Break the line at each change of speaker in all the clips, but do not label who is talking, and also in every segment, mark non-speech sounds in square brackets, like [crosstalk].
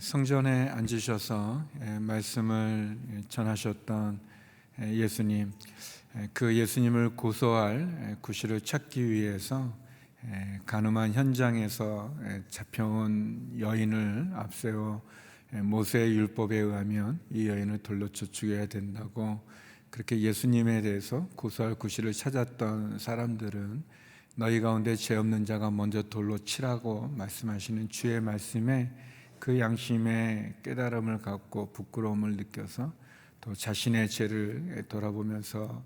성전에 앉으셔서 예, 말씀을 전하셨던 예, 예수님, 예, 그 예수님을 고소할 예, 구실을 찾기 위해서 예, 가늠한 현장에서 예, 잡혀온 여인을 앞세워 예, 모세의 율법에 의하면 이 여인을 돌로 쳐 죽여야 된다고 그렇게 예수님에 대해서 고소할 구실을 찾았던 사람들은 너희 가운데 죄 없는 자가 먼저 돌로 치라고 말씀하시는 주의 말씀에 그 양심의 깨달음을 갖고 부끄러움을 느껴서 또 자신의 죄를 돌아보면서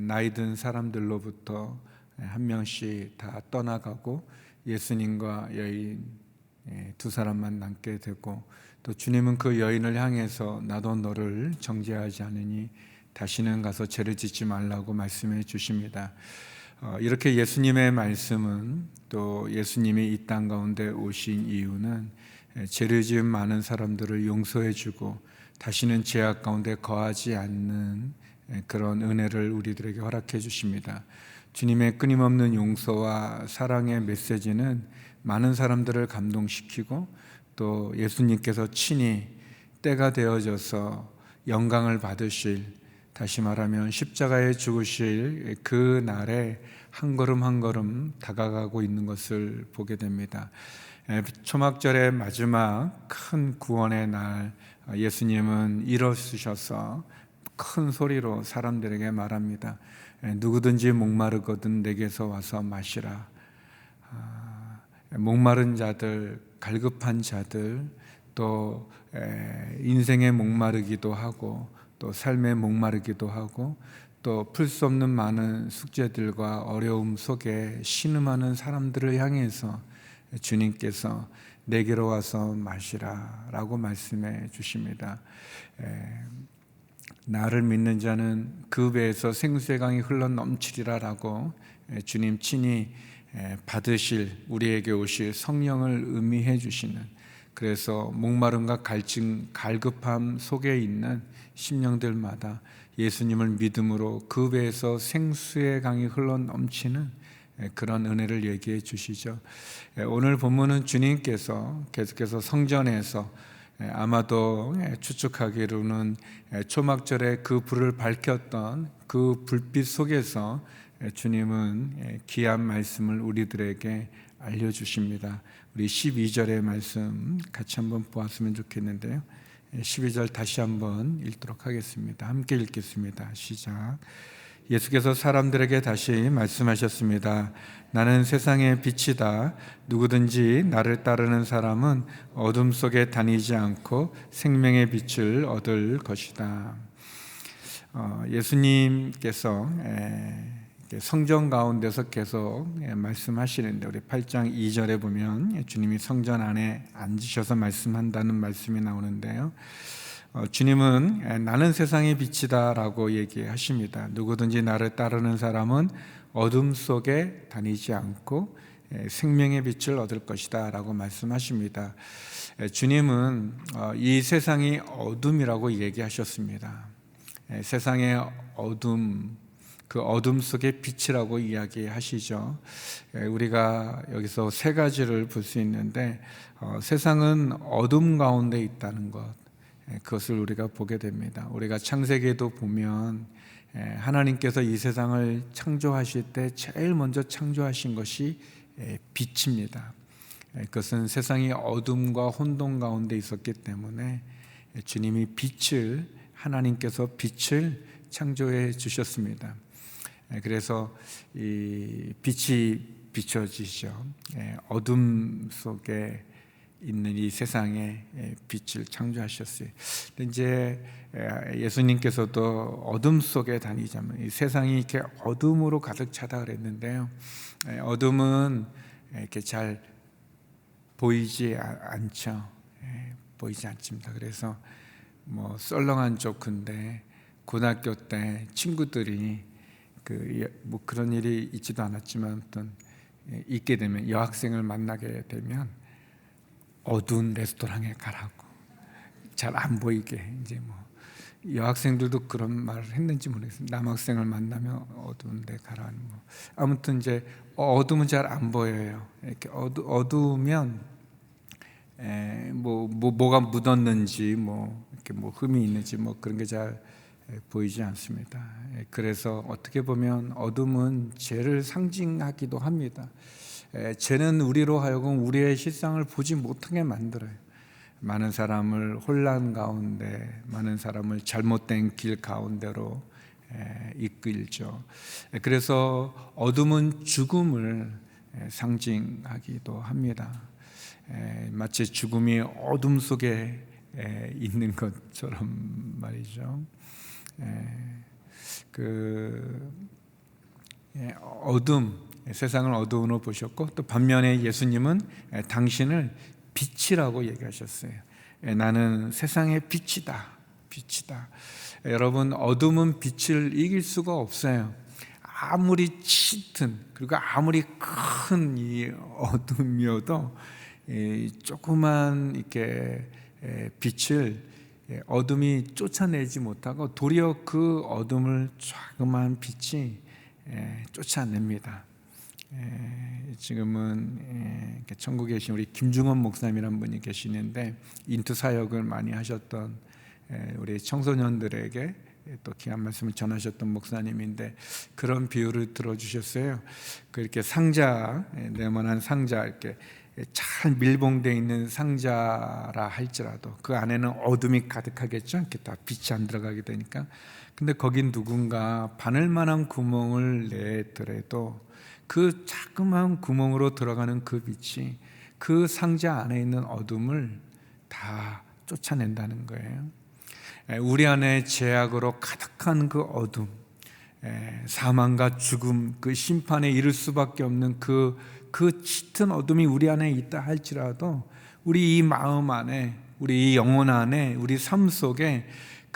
나이 든 사람들로부터 한 명씩 다 떠나가고 예수님과 여인 두 사람만 남게 되고 또 주님은 그 여인을 향해서 나도 너를 정죄하지 않으니 다시는 가서 죄를 짓지 말라고 말씀해 주십니다. 어, 이렇게 예수님의 말씀은 또 예수님이 이 땅 가운데 오신 이유는 죄를 지은 많은 사람들을 용서해 주고 다시는 죄악 가운데 거하지 않는 그런 은혜를 우리들에게 허락해 주십니다. 주님의 끊임없는 용서와 사랑의 메시지는 많은 사람들을 감동시키고 또 예수님께서 친히 때가 되어져서 영광을 받으실 다시 말하면 십자가에 죽으실 그 날에 한 걸음 한 걸음 다가가고 있는 것을 보게 됩니다. 초막절의 마지막 큰 구원의 날 예수님은 일어서셔서 큰 소리로 사람들에게 말합니다. 누구든지 목마르거든 내게서 와서 마시라. 목마른 자들, 갈급한 자들, 또 인생에 목마르기도 하고 또 삶에 목마르기도 하고 또 풀 수 없는 많은 숙제들과 어려움 속에 신음하는 사람들을 향해서 주님께서 내게로 와서 마시라 라고 말씀해 주십니다. 나를 믿는 자는 그 배에서 생수의 강이 흘러 넘치리라 라고 주님 친히 받으실 우리에게 오실 성령을 의미해 주시는 그래서 목마름과 갈증, 갈급함 속에 있는 심령들마다 예수님을 믿음으로 그 배에서 생수의 강이 흘러 넘치는 그런 은혜를 얘기해 주시죠. 오늘 본문은 주님께서 계속해서 성전에서 아마도 추측하기로는 초막절에 그 불을 밝혔던 그 불빛 속에서 주님은 귀한 말씀을 우리들에게 알려주십니다. 우리 12절의 말씀 같이 한번 보았으면 좋겠는데요. 12절 다시 한번 읽도록 하겠습니다. 함께 읽겠습니다. 시작. 예수께서 사람들에게 다시 말씀하셨습니다. 나는 세상의 빛이다. 누구든지 나를 따르는 사람은 어둠 속에 다니지 않고 생명의 빛을 얻을 것이다. 어, 예수님께서 성전 가운데서 계속 말씀하시는데 우리 8장 2절에 보면 주님이 성전 안에 앉으셔서 말씀한다는 말씀이 나오는데요. 어, 주님은 나는 세상의 빛이다라고 얘기하십니다. 누구든지 나를 따르는 사람은 어둠 속에 다니지 않고 생명의 빛을 얻을 것이다라고 말씀하십니다. 주님은 어, 이 세상이 어둠이라고 얘기하셨습니다. 세상의 어둠 그 어둠 속의 빛이라고 이야기하시죠. 우리가 여기서 세 가지를 볼 수 있는데 어, 세상은 어둠 가운데 있다는 것. 그것을 우리가 보게 됩니다. 우리가 창세기에도 보면 하나님께서 이 세상을 창조하실 때 제일 먼저 창조하신 것이 빛입니다. 그것은 세상이 어둠과 혼돈 가운데 있었기 때문에 주님이 빛을 하나님께서 빛을 창조해 주셨습니다. 그래서 이 빛이 비춰지죠. 어둠 속에 있는 이 세상에 빛을 창조하셨어요. 이제 예수님께서도 어둠 속에 다니자면 이 세상이 이렇게 어둠으로 가득 차다 그랬는데요. 어둠은 이렇게 잘 보이지 않죠. 보이지 않습니다. 그래서 뭐 썰렁한 조크인데 고등학교 때 친구들이 그 뭐 그런 일이 있지도 않았지만 어떤 있게 되면 여학생을 만나게 되면 어두운 레스토랑에 가라고 잘 안 보이게 이제 뭐 여학생들도 그런 말을 했는지 모르겠습니다. 남학생을 만나면 어두운 데 가라는 뭐 아무튼 이제 어두면 잘 안 보여요. 이렇게 어두 어두우면 에, 뭐, 뭐 뭐가 묻었는지 뭐 이렇게 뭐 흠이 있는지 뭐 그런 게 잘 보이지 않습니다. 에, 그래서 어떻게 보면 어둠은 죄를 상징하기도 합니다. 에, 죄는 우리로 하여금 우리의 실상을 보지 못하게 만들어요. 많은 사람을 혼란 가운데, 많은 사람을 잘못된 길 가운데로 에, 이끌죠. 에, 그래서 어둠은 죽음을 에, 상징하기도 합니다. 에, 마치 죽음이 어둠 속에 에, 있는 것처럼 말이죠. 에, 그 예, 어둠 세상을 어두움으로 보셨고 또 반면에 예수님은 에, 당신을 빛이라고 얘기하셨어요. 에, 나는 세상의 빛이다. 빛이다. 에, 여러분 어둠은 빛을 이길 수가 없어요. 아무리 짙은 그리고 아무리 큰 이 어둠이어도 이 조그만 이렇게 에, 빛을 예, 어둠이 쫓아내지 못하고 도리어 그 어둠을 조그만 빛이 예, 쫓아냅니다. 예, 지금은 천국에 계신 우리 김중원 목사님이라는 분이 계시는데 인투 사역을 많이 하셨던 예, 우리 청소년들에게 또 귀한 말씀을 전하셨던 목사님인데 그런 비유를 들어주셨어요. 그렇게 상자 예, 네모난 상자 이렇게 잘 밀봉되어 있는 상자라 할지라도 그 안에는 어둠이 가득하겠죠. 이렇게 다 빛이 안 들어가게 되니까. 근데 거긴 누군가 바늘 만한 구멍을 내더라도 그 자그마한 구멍으로 들어가는 그 빛이 그 상자 안에 있는 어둠을 다 쫓아낸다는 거예요. 우리 안에 죄악으로 가득한 그 어둠, 사망과 죽음, 그 심판에 이를 수밖에 없는 그, 그 짙은 어둠이 우리 안에 있다 할지라도 우리 이 마음 안에, 우리 이 영혼 안에, 우리 삶 속에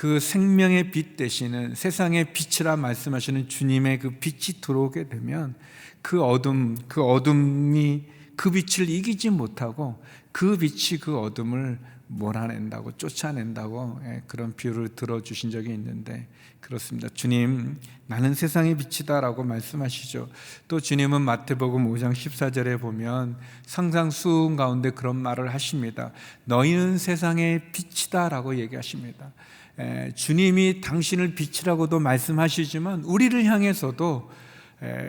그 생명의 빛 되시는 세상의 빛이라 말씀하시는 주님의 그 빛이 들어오게 되면 그 어둠, 그 어둠이 그 빛을 이기지 못하고 그 빛이 그 어둠을 몰아낸다고 쫓아낸다고 예, 그런 비유를 들어주신 적이 있는데 그렇습니다. 주님 나는 세상의 빛이다라고 말씀하시죠. 또 주님은 마태복음 5장 14절에 보면 상상수훈 가운데 그런 말을 하십니다. 너희는 세상의 빛이다라고 얘기하십니다. 예, 주님이 당신을 빛이라고도 말씀하시지만 우리를 향해서도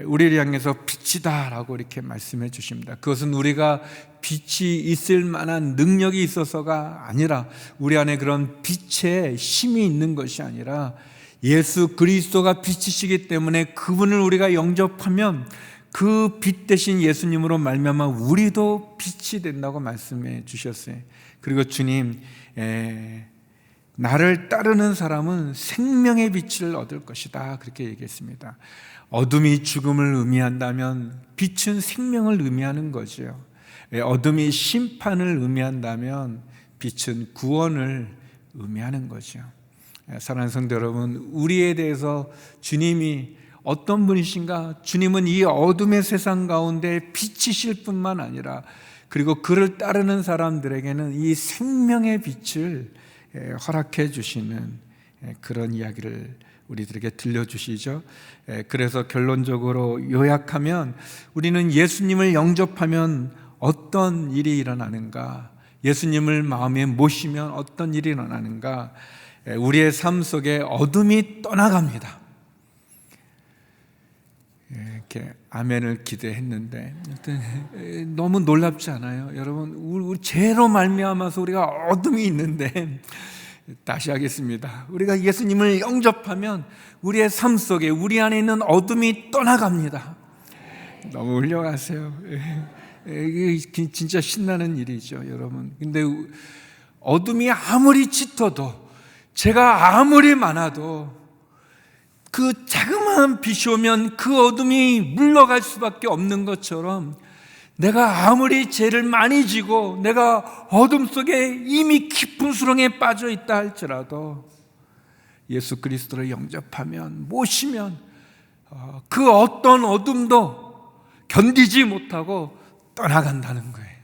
우리를 향해서 빛이다라고 이렇게 말씀해 주십니다. 그것은 우리가 빛이 있을 만한 능력이 있어서가 아니라 우리 안에 그런 빛의 힘이 있는 것이 아니라 예수 그리스도가 빛이시기 때문에 그분을 우리가 영접하면 그 빛 대신 예수님으로 말미암아 우리도 빛이 된다고 말씀해 주셨어요. 그리고 주님 에, 나를 따르는 사람은 생명의 빛을 얻을 것이다 그렇게 얘기했습니다. 어둠이 죽음을 의미한다면 빛은 생명을 의미하는 거죠. 예, 어둠이 심판을 의미한다면 빛은 구원을 의미하는 거죠. 예, 사랑하는 성도 여러분, 우리에 대해서 주님이 어떤 분이신가? 주님은 이 어둠의 세상 가운데 빛이실 뿐만 아니라 그리고 그를 따르는 사람들에게는 이 생명의 빛을 예, 허락해 주시는 그런 이야기를 우리들에게 들려주시죠. 그래서 결론적으로 요약하면 우리는 예수님을 영접하면 어떤 일이 일어나는가? 예수님을 마음에 모시면 어떤 일이 일어나는가? 우리의 삶 속에 어둠이 떠나갑니다. 이렇게 아멘을 기대했는데 너무 놀랍지 않아요, 여러분? 우리 죄로 말미암아서 우리가 어둠이 있는데 [laughs] 다시 하겠습니다. 우리가 예수님을 영접하면 우리의 삶 속에 우리 안에 있는 어둠이 떠나갑니다. 너무 훌륭하세요. 이게 진짜 신나는 일이죠, 여러분. 근데 어둠이 아무리 짙어도 제가 아무리 많아도 그 자그마한 빛이 오면 그 어둠이 물러갈 수밖에 없는 것처럼 내가 아무리 죄를 많이 지고 내가 어둠 속에 이미 깊은 수렁에 빠져 있다 할지라도 예수 그리스도를 영접하면 모시면 어, 그 어떤 어둠도 견디지 못하고 떠나간다는 거예요.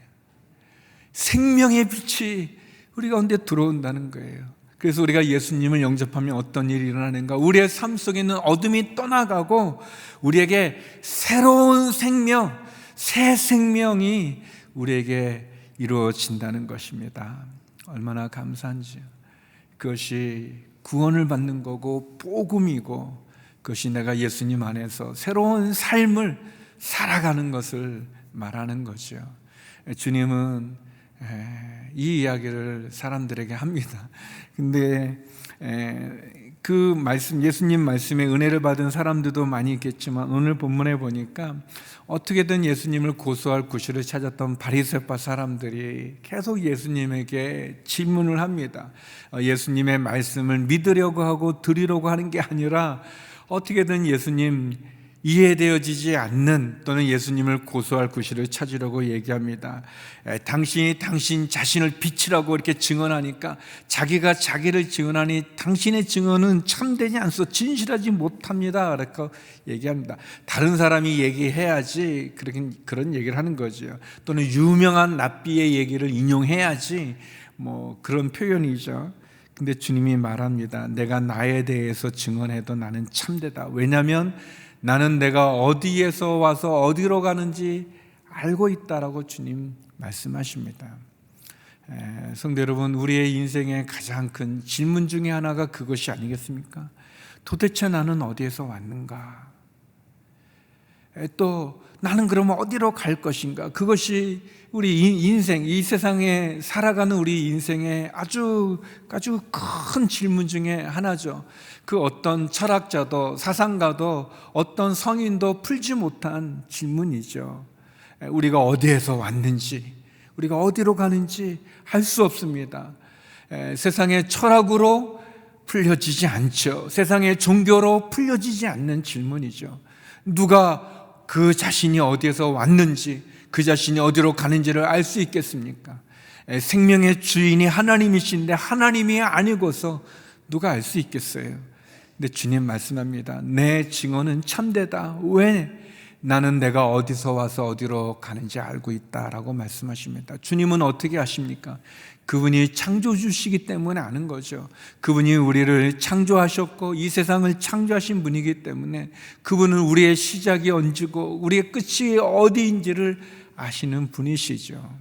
생명의 빛이 우리 가운데 들어온다는 거예요. 그래서 우리가 예수님을 영접하면 어떤 일이 일어나는가? 우리의 삶 속에 있는 어둠이 떠나가고 우리에게 새로운 생명, 새 생명이 우리에게 이루어진다는 것입니다. 얼마나 감사한지요. 그것이 구원을 받는 거고 복음이고 그것이 내가 예수님 안에서 새로운 삶을 살아가는 것을 말하는 거죠. 주님은 이 이야기를 사람들에게 합니다. [laughs] 근데 그 말씀, 예수님 말씀에 은혜를 받은 사람들도 많이 있겠지만 오늘 본문에 보니까 어떻게든 예수님을 고소할 구실을 찾았던 바리새파 사람들이 계속 예수님에게 질문을 합니다. 어, 예수님의 말씀을 믿으려고 하고 들으려고 하는 게 아니라 어떻게든 예수님 이해되어지지 않는 또는 예수님을 고소할 구실을 찾으려고 얘기합니다. 에, 당신이 당신 자신을 빛이라고 이렇게 증언하니까 자기가 자기를 증언하니 당신의 증언은 참되지 않소 진실하지 못합니다. 이렇게 얘기합니다. 다른 사람이 얘기해야지 그런 그런 얘기를 하는 거죠. 또는 유명한 랍비의 얘기를 인용해야지 뭐 그런 표현이죠. 근데 주님이 말합니다. 내가 나에 대해서 증언해도 나는 참되다. 왜냐하면 나는 내가 어디에서 와서 어디로 가는지 알고 있다라고 주님 말씀하십니다. 성도 여러분, 우리의 인생의 가장 큰 질문 중에 하나가 그것이 아니겠습니까? 도대체 나는 어디에서 왔는가? 또 나는 그러면 어디로 갈 것인가? 그것이 우리 인생, 이 세상에 살아가는 우리 인생의 아주, 아주 큰 질문 중에 하나죠. 그 어떤 철학자도 사상가도 어떤 성인도 풀지 못한 질문이죠. 우리가 어디에서 왔는지, 우리가 어디로 가는지 알 수 없습니다. 세상의 철학으로 풀려지지 않죠. 세상의 종교로 풀려지지 않는 질문이죠. 누가 그 자신이 어디에서 왔는지, 그 자신이 어디로 가는지를 알 수 있겠습니까? 생명의 주인이 하나님이신데 하나님이 아니고서 누가 알 수 있겠어요? 근데 주님 말씀합니다. 내 증언은 참되다. 왜? 나는 내가 어디서 와서 어디로 가는지 알고 있다라고 말씀하십니다. 주님은 어떻게 아십니까? 그분이 창조주시기 때문에 아는 거죠. 그분이 우리를 창조하셨고 이 세상을 창조하신 분이기 때문에 그분은 우리의 시작이 언제고 우리의 끝이 어디인지를 아시는 분이시죠.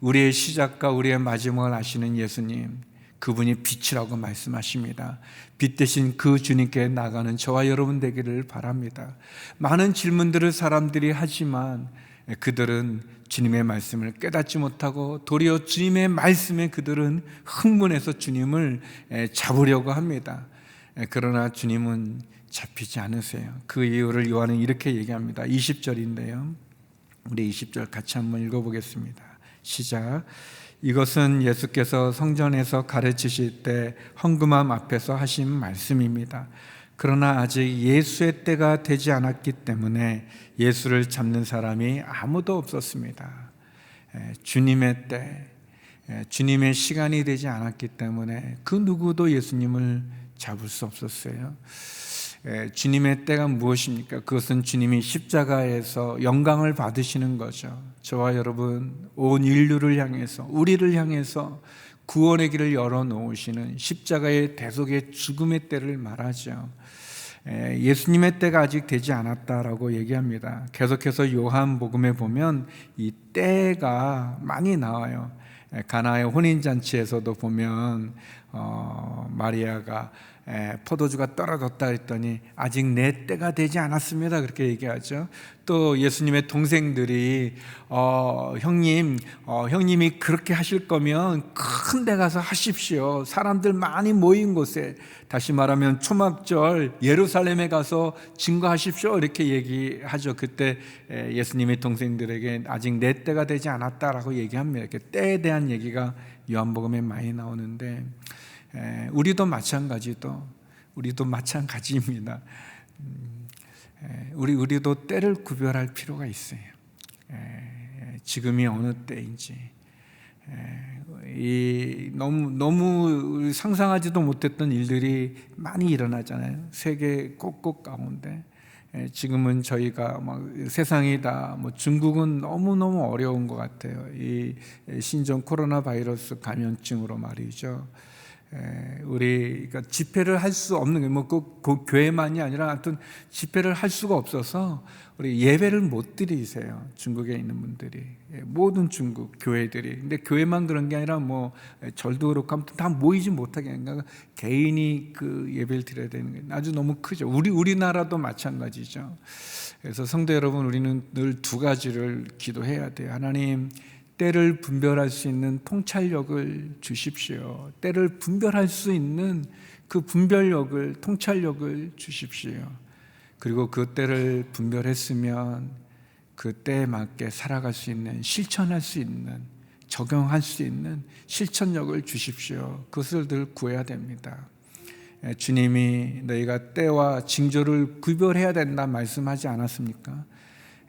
우리의 시작과 우리의 마지막을 아시는 예수님, 그분이 빛이라고 말씀하십니다. 빛 대신 그 주님께 나가는 저와 여러분 되기를 바랍니다. 많은 질문들을 사람들이 하지만 그들은 주님의 말씀을 깨닫지 못하고 도리어 주님의 말씀에 그들은 흥분해서 주님을 잡으려고 합니다. 그러나 주님은 잡히지 않으세요. 그 이유를 요한은 이렇게 얘기합니다. 20절인데요. 우리 20절 같이 한번 읽어보겠습니다. 시작. 이것은 예수께서 성전에서 가르치실 때 헌금함 앞에서 하신 말씀입니다. 그러나 아직 예수의 때가 되지 않았기 때문에 예수를 잡는 사람이 아무도 없었습니다. 주님의 때, 주님의 시간이 되지 않았기 때문에 그 누구도 예수님을 잡을 수 없었어요. 주님의 때가 무엇입니까? 그것은 주님이 십자가에서 영광을 받으시는 거죠. 저와 여러분, 온 인류를 향해서, 우리를 향해서 구원의 길을 열어놓으시는 십자가의 대속의 죽음의 때를 말하죠. 예수님의 때가 아직 되지 않았다라고 얘기합니다. 계속해서 요한복음에 보면 이 때가 많이 나와요. 가나의 혼인잔치에서도 보면 어, 마리아가 에, 포도주가 떨어졌다 했더니 아직 내 때가 되지 않았습니다. 그렇게 얘기하죠. 또 예수님의 동생들이 어, 형님, 어, 형님이 그렇게 하실 거면 큰 데 가서 하십시오. 사람들 많이 모인 곳에 다시 말하면 초막절 예루살렘에 가서 증거하십시오. 이렇게 얘기하죠. 그때 예수님의 동생들에게 아직 내 때가 되지 않았다라고 얘기합니다. 이렇게 때에 대한 얘기가 요한복음에 많이 나오는데. 우리도 마찬가지도 우리도 마찬가지입니다. 음, 우리 우리도 때를 구별할 필요가 있어요. 지금이 어느 때인지 이 너무 너무 상상하지도 못했던 일들이 많이 일어나잖아요. 세계 곳곳 가운데 지금은 저희가 막 세상이다. 뭐 중국은 너무 너무 어려운 것 같아요. 이 신종 코로나 바이러스 감염증으로 말이죠. 에, 우리 그러니까 집회를 할 수 없는 게뭐그 그 교회만이 아니라 하여튼 집회를 할 수가 없어서 우리 예배를 못 드리세요. 중국에 있는 분들이 예, 모든 중국 교회들이 근데 교회만 그런 게 아니라 뭐 절도 그렇고 아무튼 다 모이지 못하게 그러니까 개인이 그 예배를 드려야 되는 게 아주 너무 크죠. 우리 우리나라도 마찬가지죠. 그래서 성도 여러분 우리는 늘 두 가지를 기도해야 돼요. 하나님 때를 분별할 수 있는 통찰력을 주십시오. 때를 분별할 수 있는 그 분별력을 통찰력을 주십시오. 그리고 그 때를 분별했으면 그 때에 맞게 살아갈 수 있는 실천할 수 있는 적용할 수 있는 실천력을 주십시오. 그것을 늘 구해야 됩니다. 예, 주님이 너희가 때와 징조를 구별해야 된다 말씀하지 않았습니까?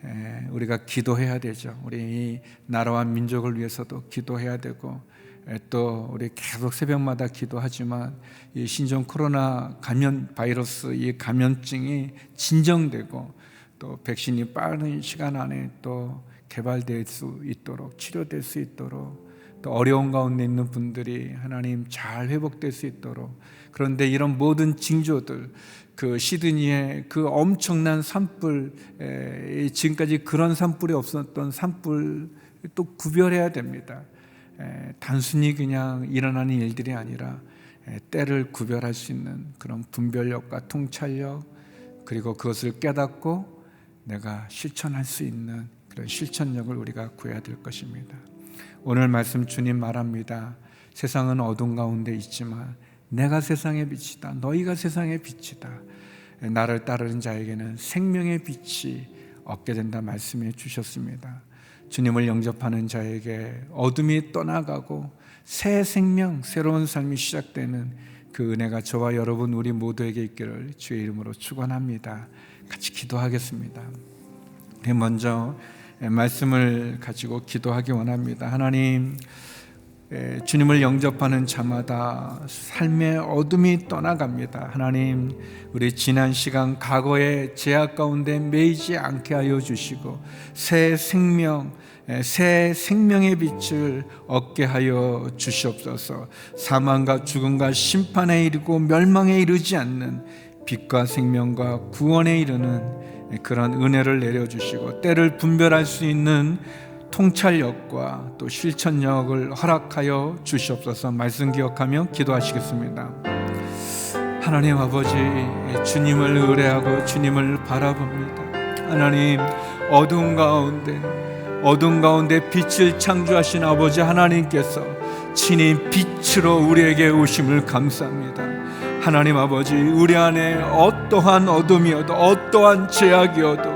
예, 우리가 기도해야 되죠. 우리 나라와 민족을 위해서도 기도해야 되고 예, 또 우리 계속 새벽마다 기도하지만 이 신종 코로나 감염 바이러스 이 감염증이 진정되고 또 백신이 빠른 시간 안에 또 개발될 수 있도록 치료될 수 있도록 또 어려운 가운데 있는 분들이 하나님 잘 회복될 수 있도록 그런데 이런 모든 징조들 그 시드니의 그 엄청난 산불 에, 지금까지 그런 산불이 없었던 산불 또 구별해야 됩니다. 에, 단순히 그냥 일어나는 일들이 아니라 에, 때를 구별할 수 있는 그런 분별력과 통찰력 그리고 그것을 깨닫고 내가 실천할 수 있는 그런 실천력을 우리가 구해야 될 것입니다. 오늘 말씀 주님 말합니다. 세상은 어둠 가운데 있지만 내가 세상의 빛이다. 너희가 세상의 빛이다. 나를 따르는 자에게는 생명의 빛이 얻게 된다 말씀해 주셨습니다. 주님을 영접하는 자에게 어둠이 떠나가고 새 생명, 새로운 삶이 시작되는 그 은혜가 저와 여러분 우리 모두에게 있기를 주의 이름으로 축원합니다. 같이 기도하겠습니다. 네, 먼저 말씀을 가지고 기도하기 원합니다. 하나님 예, 주님을 영접하는 자마다 삶의 어둠이 떠나갑니다. 하나님, 우리 지난 시간 과거의 제약 가운데 매이지 않게 하여 주시고 새 생명, 예, 새 생명의 빛을 얻게 하여 주시옵소서. 사망과 죽음과 심판에 이르고 멸망에 이르지 않는 빛과 생명과 구원에 이르는 그런 은혜를 내려 주시고 때를 분별할 수 있는 통찰력과 또 실천력을 허락하여 주시옵소서 말씀 기억하며 기도하시겠습니다. 하나님 아버지 주님을 의뢰하고 주님을 바라봅니다. 하나님 어두운 가운데 어두운 가운데 빛을 창조하신 아버지 하나님께서 친히 빛으로 우리에게 오심을 감사합니다. 하나님 아버지 우리 안에 어떠한 어둠이어도 어떠한 제약이어도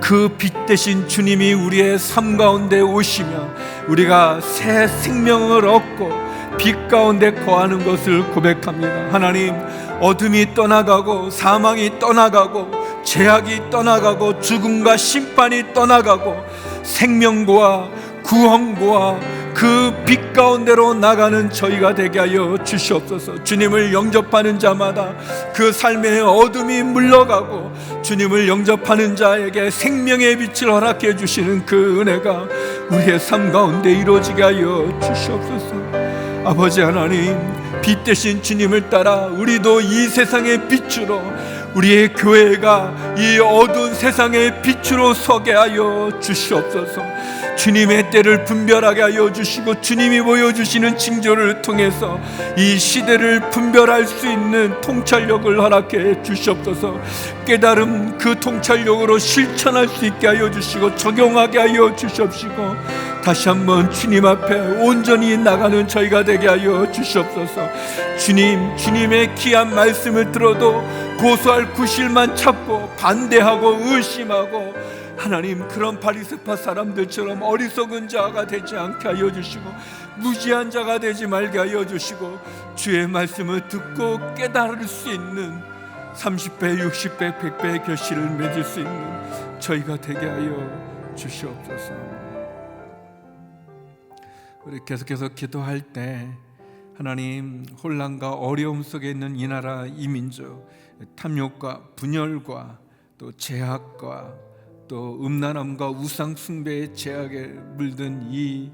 그 빛 대신 주님이 우리의 삶 가운데 오시면 우리가 새 생명을 얻고 빛 가운데 거하는 것을 고백합니다. 하나님 어둠이 떠나가고 사망이 떠나가고 제약이 떠나가고 죽음과 심판이 떠나가고 생명과 구원과 그 빛 가운데로 나가는 저희가 되게 하여 주시옵소서. 주님을 영접하는 자마다 그 삶의 어둠이 물러가고 주님을 영접하는 자에게 생명의 빛을 허락해 주시는 그 은혜가 우리의 삶 가운데 이루어지게 하여 주시옵소서. 아버지 하나님, 빛 대신 주님을 따라 우리도 이 세상의 빛으로 우리의 교회가 이 어두운 세상의 빛으로 서게 하여 주시옵소서. 주님의 때를 분별하게 하여 주시고 주님이 보여주시는 징조를 통해서 이 시대를 분별할 수 있는 통찰력을 허락해 주시옵소서. 깨달음 그 통찰력으로 실천할 수 있게 하여 주시고 적용하게 하여 주시옵시고 다시 한번 주님 앞에 온전히 나가는 저희가 되게 하여 주시옵소서 주님 주님의 귀한 말씀을 들어도 고소할 구실만 찾고 반대하고 의심하고 하나님 그런 바리새파 사람들처럼 어리석은 자가 되지 않게 하여 주시고 무지한 자가 되지 말게 하여 주시고 주의 말씀을 듣고 깨달을 수 있는 30배, 60배, 100배의 결실을 맺을 수 있는 저희가 되게 하여 주시옵소서. 우리 계속해서 기도할 때 하나님 혼란과 어려움 속에 있는 이 나라 이 민족 탐욕과 분열과 또 제약과 또 음란함과 우상 숭배의 제약에 물든 이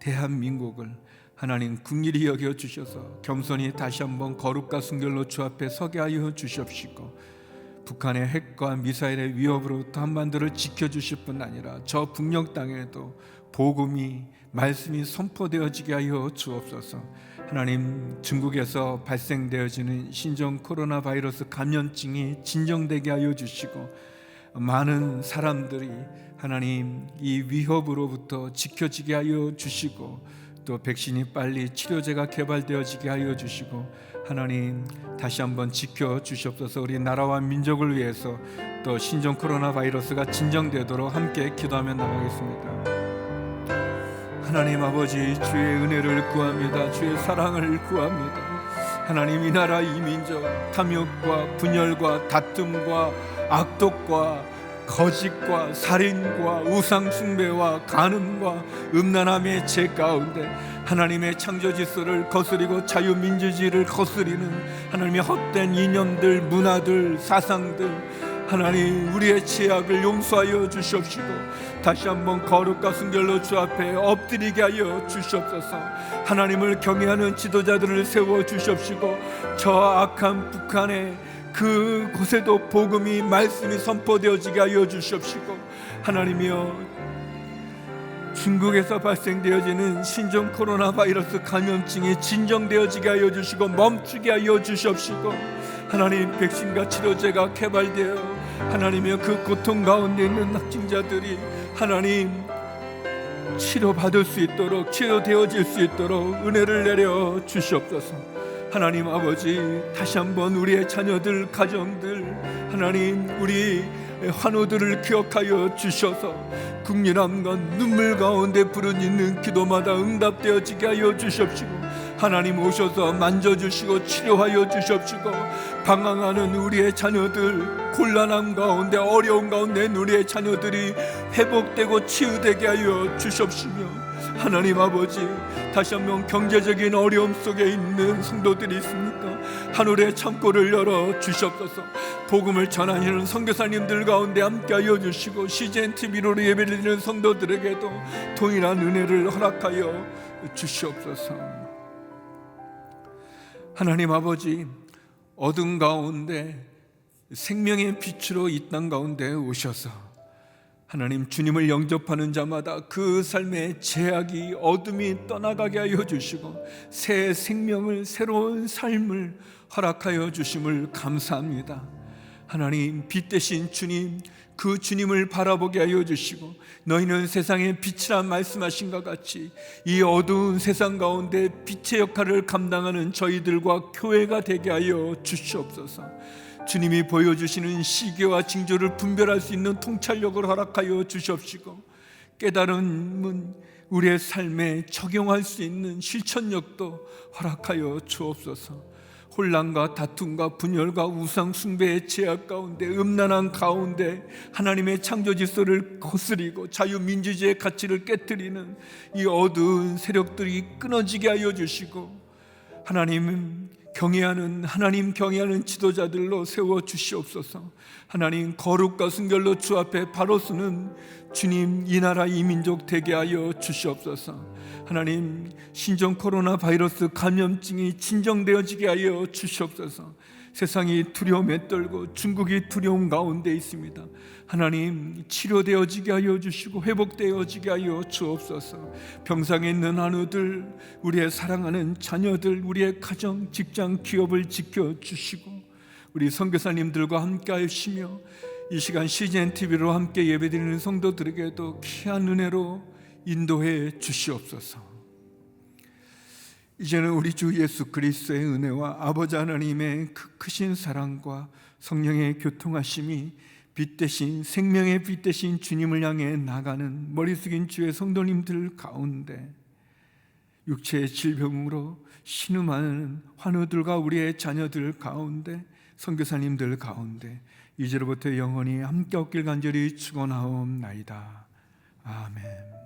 대한민국을 하나님 국리리 여겨 주셔서 겸손히 다시 한번 거룩과 순결로 주 앞에 서게 하여 주시옵시고 북한의 핵과 미사일의 위협으로부터 한반도를 지켜주실 뿐 아니라 저 북녘 땅에도 복음이 말씀이 선포되어지게 하여 주옵소서. 하나님 중국에서 발생되어지는 신종 코로나 바이러스 감염증이 진정되게 하여 주시고 많은 사람들이 하나님 이 위협으로부터 지켜지게 하여 주시고 또 백신이 빨리 치료제가 개발되어지게 하여 주시고 하나님 다시 한번 지켜 주시옵소서 우리 나라와 민족을 위해서 또 신종 코로나 바이러스가 진정되도록 함께 기도하며 나가겠습니다. 하나님 아버지 주의 은혜를 구합니다. 주의 사랑을 구합니다. 하나님 이 나라 이 민족 탐욕과 분열과 다툼과 악독과 거짓과 살인과 우상 숭배와 간음과 음란함의 죄 가운데 하나님의 창조 질서를 거스리고 자유민주주의를 거스리는 하나님의 헛된 이념들 문화들 사상들 하나님 우리의 죄악을 용서하여 주시옵시고 다시 한번 거룩과 순결로 주 앞에 엎드리게 하여 주시옵소서. 하나님을 경외하는 지도자들을 세워 주시옵시고 저 악한 북한의 그 곳에도 복음이 말씀이 선포되어지게 하여 주시옵시고 하나님이여 중국에서 발생되어지는 신종 코로나 바이러스 감염증이 진정되어지게 하여 주시고 멈추게 하여 주시옵시고 하나님 백신과 치료제가 개발되어 하나님의 그 고통 가운데 있는 확진자들이 하나님 치료받을 수 있도록 치료되어질 수 있도록 은혜를 내려 주시옵소서. 하나님 아버지 다시 한번 우리의 자녀들 가정들 하나님 우리 환우들을 기억하여 주셔서 국민함과 눈물 가운데 부르짖는 기도마다 응답되어지게 하여 주십시오. 하나님 오셔서 만져주시고 치료하여 주십시고 방황하는 우리의 자녀들 곤란함 가운데 어려운 가운데 우리의 자녀들이 회복되고 치유되게 하여 주십시며 하나님 아버지 다시 한번 경제적인 어려움 속에 있는 성도들이 있습니까? 하늘의 창고를 열어 주시옵소서. 복음을 전하시는 선교사님들 가운데 함께하여 주시고 CGN TV로 예배를 드리는 성도들에게도 동일한 은혜를 허락하여 주시옵소서. 하나님 아버지 어둠 가운데 생명의 빛으로 이 땅 가운데 오셔서 하나님 주님을 영접하는 자마다 그 삶의 제약이 어둠이 떠나가게 하여 주시고 새 생명을 새로운 삶을 허락하여 주심을 감사합니다. 하나님 빛 대신 주님 그 주님을 바라보게 하여 주시고 너희는 세상의 빛이라 말씀하신 것 같이 이 어두운 세상 가운데 빛의 역할을 감당하는 저희들과 교회가 되게 하여 주시옵소서. 주님이 보여주시는 시계와 징조를 분별할 수 있는 통찰력을 허락하여 주시옵시고 깨달음은 우리의 삶에 적용할 수 있는 실천력도 허락하여 주옵소서. 혼란과 다툼과 분열과 우상 숭배의 제약 가운데 음란한 가운데 하나님의 창조 질서를 거스리고 자유 민주주의의 가치를 깨뜨리는 이 어두운 세력들이 끊어지게 하여 주시고 하나님은 경외하는 하나님 경외하는 지도자들로 세워 주시옵소서. 하나님 거룩과 순결로 주 앞에 바로 서는 주님 이 나라 이 민족 되게 하여 주시옵소서. 하나님 신종 코로나 바이러스 감염증이 진정되어지게 하여 주시옵소서. 세상이 두려움에 떨고 중국이 두려움 가운데 있습니다. 하나님 치료되어지게 하여 주시고 회복되어지게 하여 주옵소서. 병상에 있는 한우들, 우리의 사랑하는 자녀들, 우리의 가정, 직장, 기업을 지켜 주시고 우리 선교사님들과 함께 하시며 이 시간 CGN TV로 함께 예배드리는 성도들에게도 귀한 은혜로 인도해 주시옵소서. 이제는 우리 주 예수 그리스도의 은혜와 아버지 하나님의 그 크신 사랑과 성령의 교통하심이 빛 대신 생명의 빛 대신 주님을 향해 나가는 머리 숙인 주의 성도님들 가운데 육체의 질병으로 신음하는 환우들과 우리의 자녀들 가운데 선교사님들 가운데 이제로부터 영원히 함께 없길 간절히 축원하옵나이다. 아멘.